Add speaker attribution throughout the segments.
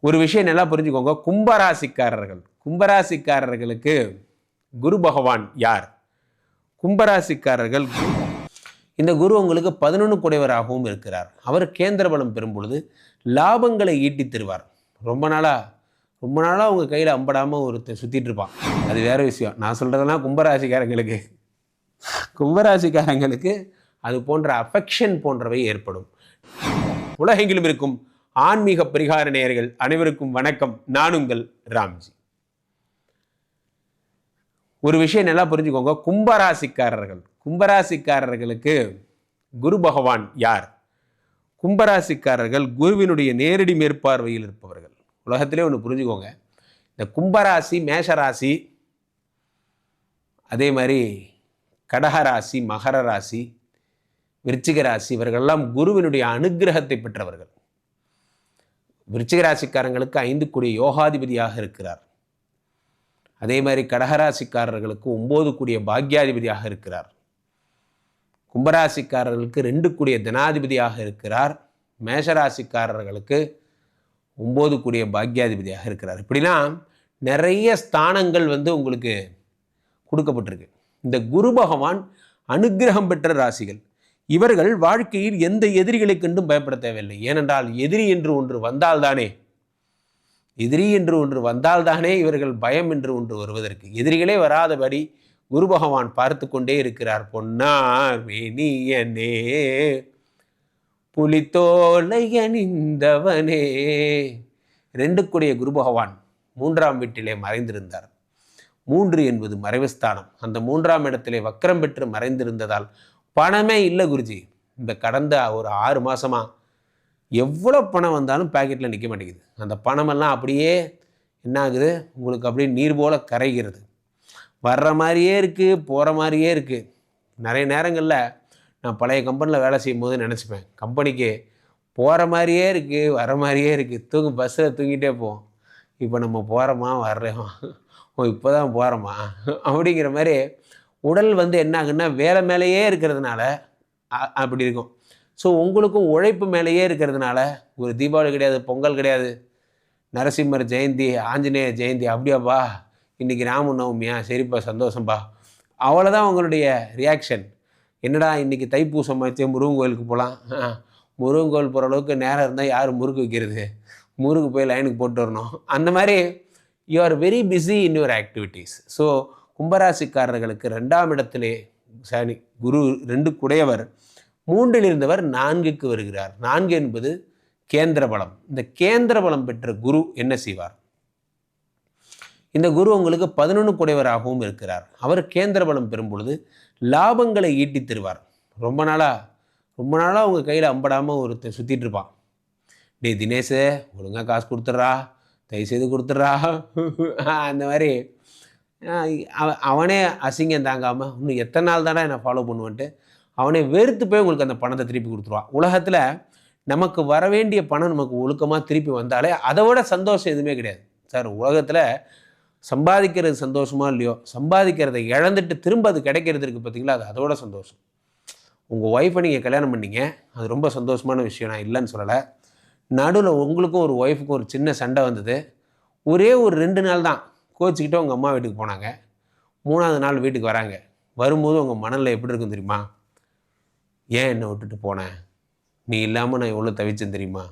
Speaker 1: ஒரு விஷயம் நல்லா புரிஞ்சுக்கோங்க. கும்பராசிக்காரர்கள். கும்பராசிக்காரர்களுக்கு குரு பகவான் யார்? கும்பராசிக்காரர்கள் இந்த குரு உங்களுக்கு பதினொன்று குடைவராகவும் இருக்கிறார். அவர் கேந்திர பலம் பெறும் பொழுது லாபங்களை ஈட்டி தருவார். ரொம்ப நாளாக ரொம்ப நாளாக உங்கள் கையில் அம்படாமல் ஒருத்தர் சுற்றிட்டு இருப்பான். அது வேறு விஷயம். நான் சொல்கிறதெல்லாம் கும்பராசிக்காரங்களுக்கு. கும்பராசிக்காரங்களுக்கு அது போன்ற அஃபெக்ஷன் போன்றவை ஏற்படும். உலகெங்கிலும் இருக்கும். ஆன்மீக பரிகார நேயர்கள் அனைவருக்கும் வணக்கம். நான் உங்கள் ராம்ஜி. ஒரு விஷயம் நல்லா புரிஞ்சுக்கோங்க. கும்பராசிக்காரர்கள். கும்பராசிக்காரர்களுக்கு குரு பகவான் யார்? கும்பராசிக்காரர்கள் குருவினுடைய நேரடி மேற்பார்வையில் இருப்பவர்கள். உலகத்திலே ஒன்று புரிஞ்சுக்கோங்க. இந்த கும்பராசி மேஷராசி அதே மாதிரி கடகராசி மகர ராசி விருச்சிக ராசி இவர்களெல்லாம் குருவினுடைய அனுக்கிரகத்தை பெற்றவர்கள். விருச்சிக ராசிக்காரங்களுக்கு ஐந்து கூடிய யோகாதிபதியாக இருக்கிறார். அதே மாதிரி கடகராசிக்காரர்களுக்கு ஒன்பது கூடிய பாக்யாதிபதியாக இருக்கிறார். கும்பராசிக்காரர்களுக்கு ரெண்டு கூடிய தனாதிபதியாக இருக்கிறார். மேஷராசிக்காரர்களுக்கு ஒம்பது கூடிய பாக்யாதிபதியாக இருக்கிறார். இப்படின்னா நிறைய ஸ்தானங்கள் வந்து உங்களுக்கு கொடுக்கப்பட்டிருக்கு. இந்த குரு பகவான் அனுக்கிரகம் பெற்ற ராசிகள். இவர்கள் வாழ்க்கையில் எந்த எதிரிகளை கண்டும் பயப்பட தேவையில்லை. ஏனென்றால் எதிரி என்று ஒன்று வந்தால்தானே எதிரி என்று ஒன்று வந்தால்தானே இவர்கள் பயம் என்று ஒன்று வருவதற்கு. எதிரிகளே வராதபடி குரு பகவான் பார்த்து கொண்டே இருக்கிறார். பொன்னார் மேனியனே புலித்தோலை அணிந்தவனே. ரெண்டுக்குடைய குரு பகவான் மூன்றாம் வீட்டிலே மறைந்திருந்தார். மூன்று என்பது மறைவுஸ்தானம். அந்த மூன்றாம் இடத்திலே வக்கரம் பெற்று மறைந்திருந்ததால் பணமே இல்லை குருஜி. இந்த கடந்த ஒரு ஆறு மாதமாக எவ்வளோ பணம் வந்தாலும் பாக்கெட்டில் நிற்க மாட்டேங்குது. அந்த பணமெல்லாம் அப்படியே என்ன ஆகுது உங்களுக்கு அப்படியே நீர் போல் கரைகிறது. வர்ற மாதிரியே இருக்குது போகிற மாதிரியே இருக்குது நிறைய நேரங்களில் நான் பழைய கம்பெனியில் வேலை செய்யும் போது நினச்சிப்பேன். கம்பெனிக்கு போகிற மாதிரியே இருக்குது வர மாதிரியே இருக்குது தூங்கு பஸ்ஸில் தூங்கிட்டே போவோம். இப்போ நம்ம போகிறோமா வர்றோமா? ஓ இப்போ தான் போகிறோமா அப்படிங்கிற மாதிரி உடல் வந்து என்ன ஆகுன்னா வேலை மேலேயே இருக்கிறதுனால அப்படி இருக்கும். ஸோ உங்களுக்கும் உழைப்பு மேலேயே இருக்கிறதுனால ஒரு தீபாவளி கிடையாது பொங்கல் கிடையாது நரசிம்மர் ஜெயந்தி ஆஞ்சநேயர் ஜெயந்தி அப்படியாப்பா இன்றைக்கி ராம நவமியா சரிப்பா சந்தோஷம்பா. அவ்வளோதான் உங்களுடைய ரியாக்ஷன் என்னடா இன்றைக்கி தைப்பூசம் ஆச்சு முருகன் கோயிலுக்கு போகலாம் முருகன் கோயில் போகிற அளவுக்கு நேரம் இருந்தால் யார் முறுக்கு வைக்கிறது? முறுக்கு போய் லைனுக்கு போட்டு வரணும். அந்த மாதிரி you are very busy in your activities so கும்பராசிக்காரர்களுக்கு ரெண்டாம் இடத்திலே சனி குரு ரெண்டு குடையவர். மூன்றில் இருந்தவர் நான்குக்கு வருகிறார். நான்கு என்பது கேந்திர பலம். இந்த கேந்திர பலம் பெற்ற குரு என்ன செய்வார்? இந்த குரு உங்களுக்கு பதினொன்று குடையவராகவும் இருக்கிறார். அவர் கேந்திர பலம் பெறும் பொழுது லாபங்களை ஈட்டி தருவார். ரொம்ப நாளாக ரொம்ப நாளாக உங்கள் கையில் அம்படாமல் ஒருத்தர் சுற்றிட்டு இருப்பான். டே தினேஷு ஒழுங்காக காசு கொடுத்துட்றா தயவு செய்து கொடுத்துட்றா. அந்த மாதிரி அவனே அசிங்கம் தாங்காமல் இன்னும் எத்தனை நாள் தானே என்னை ஃபாலோ பண்ணுவான்ட்டு அவனே வெறுத்து போய் உங்களுக்கு அந்த பணத்தை திருப்பி கொடுத்துருவான் உலகத்தில் நமக்கு வர வேண்டிய பணம் நமக்கு ஒழுக்கமாக திருப்பி வந்தாலே அதை விட சந்தோஷம் எதுவுமே கிடையாது. சார் உலகத்தில் சம்பாதிக்கிறது சந்தோஷமா இல்லையோ சம்பாதிக்கிறத இழந்துட்டு திரும்ப அது கிடைக்கிறது இருக்குது பார்த்தீங்களா அது அதோட சந்தோஷம். உங்கள் ஒய்ஃபை நீங்கள் கல்யாணம் பண்ணீங்க அது ரொம்ப சந்தோஷமான விஷயம் நான் இல்லைன்னு சொல்லலை. நடுவில் உங்களுக்கும் ஒரு ஒய்ஃபுக்கும் ஒரு சின்ன சண்டை வந்தது. ஒரே ஒரு ரெண்டு நாள் தான். கோச்சிக்கிட்டு உங்கள் அம்மா வீட்டுக்கு போனாங்க. மூணாவது நாள் வீட்டுக்கு வராங்க. வரும்போது உங்கள் மனநிலை எப்படி இருக்கும் தெரியுமா? ஏன் என்னை விட்டுட்டு போனேன் நீ இல்லாமல் நான் எவ்வளோ தவிச்சேன் தெரியுமா?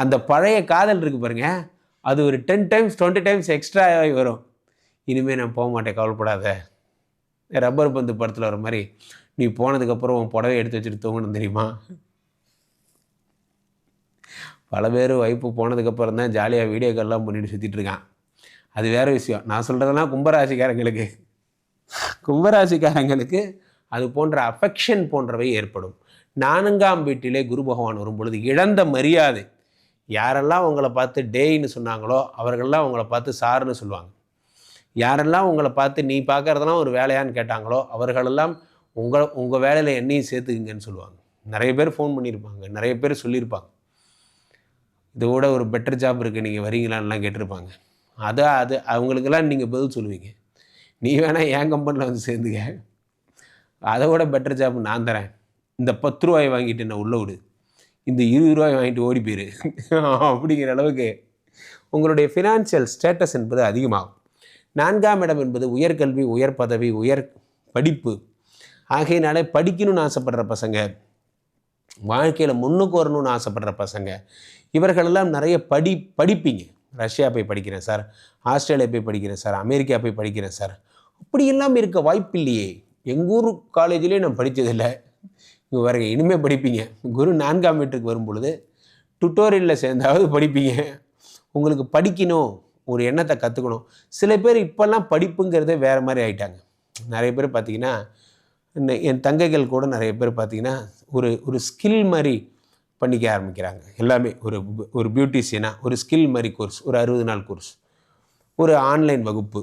Speaker 1: அந்த பழைய காதல் இருக்கு பாருங்க. அது ஒரு ten times twenty times extra ஆகி வரும். இனிமேல் நான் போக மாட்டேன் கவலைப்படாத. ரப்பர் பந்து படத்தில் வர மாதிரி நீ போனதுக்கப்புறம் உன் புடவை எடுத்து வச்சுட்டு தூங்கணும் தெரியுமா? பல பேர் வைப்பு போனதுக்கப்புறம் தான் ஜாலியாக வீடியோ கால்லாம் பண்ணிட்டு சுற்றிட்டு இருக்கான். அது வேறு விஷயம். நான் சொல்கிறதெல்லாம் கும்பராசிக்காரங்களுக்கு. கும்பராசிக்காரங்களுக்கு அது போன்ற அஃபெக்ஷன் போன்றவை ஏற்படும். நான்காம் வீட்டிலே குரு பகவான் வரும்பொழுது இழந்த மரியாதை. யாரெல்லாம் உங்களை பார்த்து டேய்னு சொன்னாங்களோ அவர்கள்லாம் உங்களை பார்த்து சாருன்னு சொல்லுவாங்க. யாரெல்லாம் உங்களை பார்த்து நீ பார்க்குறதெல்லாம் ஒரு வேலையான்னு கேட்டாங்களோ அவர்களெல்லாம் உங்கள் உங்கள் வேலையில் என்னையும் சேர்த்துக்குங்கன்னு சொல்லுவாங்க. நிறைய பேர் ஃபோன் பண்ணியிருப்பாங்க. நிறைய பேர் சொல்லியிருப்பாங்க. இதோட ஒரு பெட்டர் ஜாப் இருக்குது நீங்கள் வரீங்களான்லாம் கேட்டிருப்பாங்க. அதை அது அவங்களுக்கெல்லாம் நீங்கள் பதில் சொல்லுவீங்க. நீ வேணால் என் கம்பெனியில் வந்து சேர்ந்துக்க. அதை விட பெட்டர் ஜாப் நான் தரேன். இந்த பத்து ரூபாய் வாங்கிட்டு என்ன உள்ளே விடு. இந்த இருபது ரூபாய் வாங்கிட்டு ஓடி போயிரு. அப்படிங்கிற அளவுக்கு உங்களுடைய ஃபினான்ஷியல் ஸ்டேட்டஸ் என்பது அதிகமாகும். நான்காம் இடம் என்பது உயர்கல்வி உயர் பதவி உயர் படிப்பு. ஆகையினாலே படிக்கணும்னு ஆசைப்படுற பசங்க வாழ்க்கையில் முன்னுக்கு வரணும்னு ஆசைப்படுற பசங்க இவர்களெல்லாம் நிறைய படி படிப்பீங்க. ரஷ்யா போய் படிக்கிறேன் சார் ஆஸ்திரேலியா போய் படிக்கிறேன் சார் அமெரிக்கா போய் படிக்கிறேன் சார். அப்படியெல்லாம் இருக்க வாய்ப்பு இல்லையே எங்கள் ஊர் காலேஜ்லேயே நான் படித்ததில்லை இங்கே வரங்க இனிமேல் படிப்பீங்க. குரு நான்காம் வீட்டுக்கு வரும் பொழுது டுட்டோரியலில் சேர்ந்தாவது படிப்பீங்க. உங்களுக்கு படிக்கணும் ஒரு எண்ணத்தை கற்றுக்கணும் சில பேர் இப்போல்லாம் படிப்புங்கிறதே வேறு மாதிரி ஆயிட்டாங்க. நிறைய பேர் பார்த்திங்கன்னா என் தங்கைகள் கூட நிறைய பேர் பார்த்தீங்கன்னா ஒரு ஒரு ஸ்கில் மாதிரி பண்ணிக்க ஆரம்பிக்கிறாங்க. எல்லாமே ஒரு ஒரு பியூட்டிஷியனாக ஒரு ஸ்கில் மாதிரி கோர்ஸ் ஒரு அறுபது நாள் கோர்ஸ் ஒரு ஆன்லைன் வகுப்பு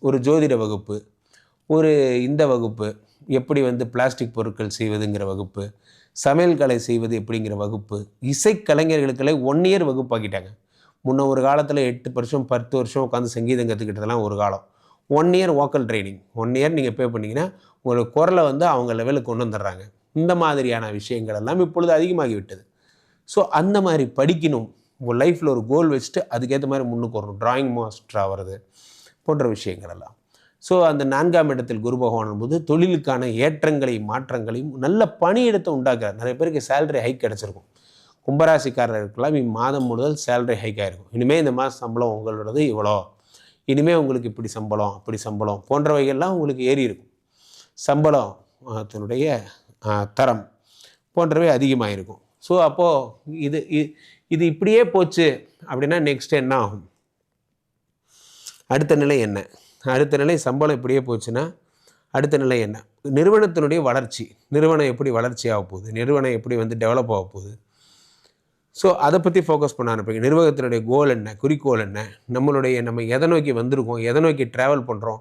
Speaker 1: ஒரு ஜோதிட வகுப்பு ஒரு இந்த வகுப்பு எப்படி வந்து பிளாஸ்டிக் பொருட்கள் செய்வதுங்கிற வகுப்பு சமையல் கலை செய்வது எப்படிங்கிற வகுப்பு இசைக்கலைஞர்களுக்கெல்லாம் ஒன் இயர் வகுப்பாக்கிட்டாங்க. முன்ன ஒரு காலத்தில் எட்டு வருஷம் பத்து வருஷம் உட்காந்து சங்கீதம் கற்றுக்கிட்டதெல்லாம் ஒரு காலம். One year vocal training one year நீங்கள் பே பண்ணிங்கன்னா உங்களோட குரலை வந்து அவங்க லெவலுக்கு கொண்டு வந்துடுறாங்க. இந்த மாதிரியான விஷயங்கள் எல்லாம் இப்பொழுது அதிகமாகிவிட்டது. ஸோ அந்த மாதிரி படிக்கணும். உங்கள் லைஃப்பில் ஒரு கோல் வச்சுட்டு அதுக்கேற்ற மாதிரி முன்னுக்கு வரணும். டிராயிங் மாஸ்டர் ஆகிறது போன்ற விஷயங்கள் எல்லாம். ஸோ அந்த நான்காம் இடத்தில் குரு பகவான் போது தொழிலுக்கான ஏற்றங்களையும் மாற்றங்களையும் நல்ல பணியிடத்தை உண்டாக்குறார். நிறைய பேருக்கு சேலரி ஹைக் கிடச்சிருக்கும். கும்பராசிக்காரர்களுக்கெல்லாம் இம்மாதம் முழுதல் சேலரி ஹைக் ஆகிருக்கும் இனிமேல் இந்த மாதம் சம்பளம் உங்களோடது இவ்வளோ. இனிமேல் உங்களுக்கு இப்படி சம்பளம் அப்படி சம்பளம் போன்றவைகள்லாம் உங்களுக்கு ஏறி இருக்கும். சம்பளம் அதனுடைய தரம் போன்றவை அதிகமாக இருக்கும் ஸோ அப்போது இது இது இப்படியே போச்சு அப்படின்னா நெக்ஸ்ட் என்ன ஆகும்? அடுத்த நிலை என்ன? அடுத்த நிலை சம்பளம் இப்படியே போச்சுன்னா அடுத்த நிலை என்ன? நிறுவனத்தினுடைய வளர்ச்சி. நிறுவனம் எப்படி வளர்ச்சி ஆக போகுது? நிறுவனம் எப்படி வந்து டெவலப் ஆக போகுது? ஸோ அதை பற்றி ஃபோக்கஸ் பண்ண ஆரம்பிங்க. நிர்வாகத்தினுடைய கோல் என்ன? குறிக்கோள் என்ன? நம்மளுடைய நம்ம எதை நோக்கி வந்திருக்கோம்? எதை நோக்கி ட்ராவல் பண்ணுறோம்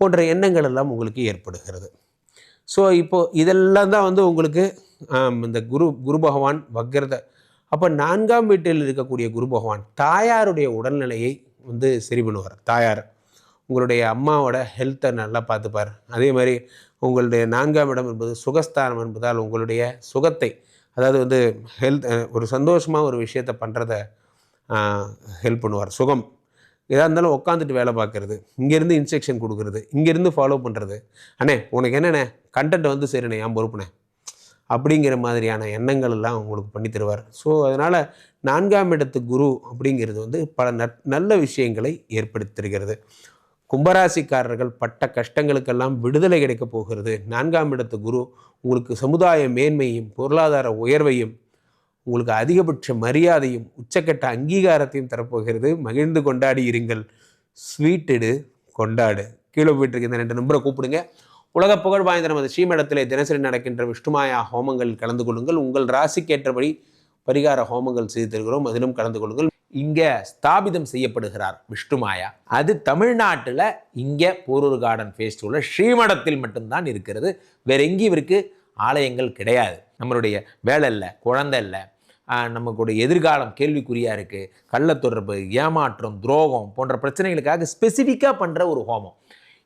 Speaker 1: போன்ற எண்ணங்கள் எல்லாம் உங்களுக்கு ஏற்படுகிறது. ஸோ இப்போது இதெல்லாம் தான் வந்து உங்களுக்கு இந்த குரு குரு பகவான் வக்ரத. அப்போ நான்காம் வீட்டில் இருக்கக்கூடிய குரு பகவான் தாயாருடைய உடல்நிலையை வந்து சரி பண்ணுவார் தாயார். உங்களுடைய அம்மாவோட ஹெல்த்தை நல்லா பார்த்துப்பார். அதே மாதிரி உங்களுடைய நான்காம் இடம் என்பது சுகஸ்தானம் என்பதால் உங்களுடைய சுகத்தை அதாவது வந்து ஹெல்த் ஒரு சந்தோஷமாக ஒரு விஷயத்தை பண்ணுறத ஹெல்ப் பண்ணுவார். சுகம். எதாக இருந்தாலும் உட்காந்துட்டு வேலை பார்க்குறது இங்கேருந்து இன்ஸ்ட்ரக்ஷன் கொடுக்குறது இங்கேருந்து ஃபாலோ பண்ணுறது அண்ணே உனக்கு என்னண்ணே கண்டென்ட் வந்து சரிண்ணே என் பொறுப்புண்ணே. அப்படிங்கிற மாதிரியான எண்ணங்கள் எல்லாம் உங்களுக்கு பண்ணி தருவார். ஸோ அதனால் நான்காம் இடத்து குரு அப்படிங்கிறது வந்து பல நல்ல விஷயங்களை ஏற்படுத்தி தருகிறது. கும்பராசிக்காரர்கள் பட்ட கஷ்டங்களுக்கெல்லாம் விடுதலை கிடைக்கப் போகிறது. நான்காம் இடத்து குரு உங்களுக்கு சமுதாய மேன்மையும் பொருளாதார உயர்வையும் உங்களுக்கு அதிகபட்ச மரியாதையும் உச்சக்கட்ட அங்கீகாரத்தையும் தரப்போகிறது மகிழ்ந்து கொண்டாடி இருங்கள். ஸ்வீட்டெடு கொண்டாடு. கீழே போயிட்டு இருக்க இந்த ரெண்டு நம்பரை கூப்பிடுங்க. உலக புகழ் வாய்ந்த நமது ஸ்ரீமடத்திலே தினசரி நடக்கின்ற விஷ்ணுமாயா ஹோமங்களில் கலந்து கொள்ளுங்கள். உங்கள் ராசிக்கேற்றபடி பரிகார ஹோமங்கள் செய்து தருகிறோம். அதிலும் கலந்து கொள்ளுங்கள். இங்கே ஸ்தாபிதம் செய்யப்படுகிறார் விஷ்ணுமாயா. அது தமிழ்நாட்டில் இங்கே போரூர் கார்டன் ஃபேஸ்டிவலில் ஸ்ரீமடத்தில் மட்டும்தான் இருக்கிறது. வேற எங்கேயும் இவருக்கு ஆலயங்கள் கிடையாது. நம்மளுடைய வேலை இல்லை குழந்தை இல்லை. நமக்குடைய எதிர்காலம் கேள்விக்குறியாக இருக்குது கள்ள தொடர்பு ஏமாற்றம் துரோகம் போன்ற பிரச்சனைகளுக்காக ஸ்பெசிஃபிக்காக பண்ணுற ஒரு ஹோமம்.